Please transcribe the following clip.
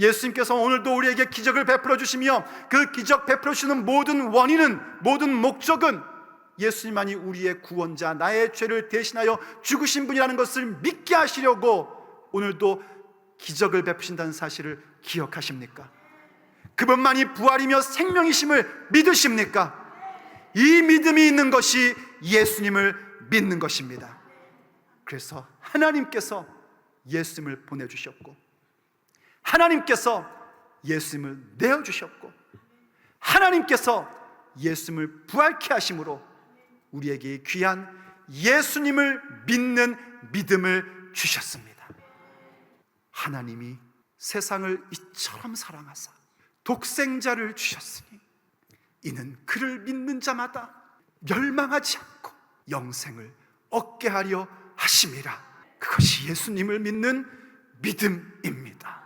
예수님께서 오늘도 우리에게 기적을 베풀어 주시며 그 기적 베풀어 주시는 모든 원인은 모든 목적은 예수님만이 우리의 구원자, 나의 죄를 대신하여 죽으신 분이라는 것을 믿게 하시려고 오늘도 기적을 베푸신다는 사실을 기억하십니까? 그분만이 부활이며 생명이심을 믿으십니까? 이 믿음이 있는 것이 예수님을 믿는 것입니다. 그래서 하나님께서 예수님을 보내주셨고, 하나님께서 예수님을 내어 주셨고, 하나님께서 예수님을 부활케 하심으로 우리에게 귀한 예수님을 믿는 믿음을 주셨습니다. 하나님이 세상을 이처럼 사랑하사 독생자를 주셨으니 이는 그를 믿는 자마다 멸망하지 않고 영생을 얻게 하려 하심이라. 그것이 예수님을 믿는 믿음입니다.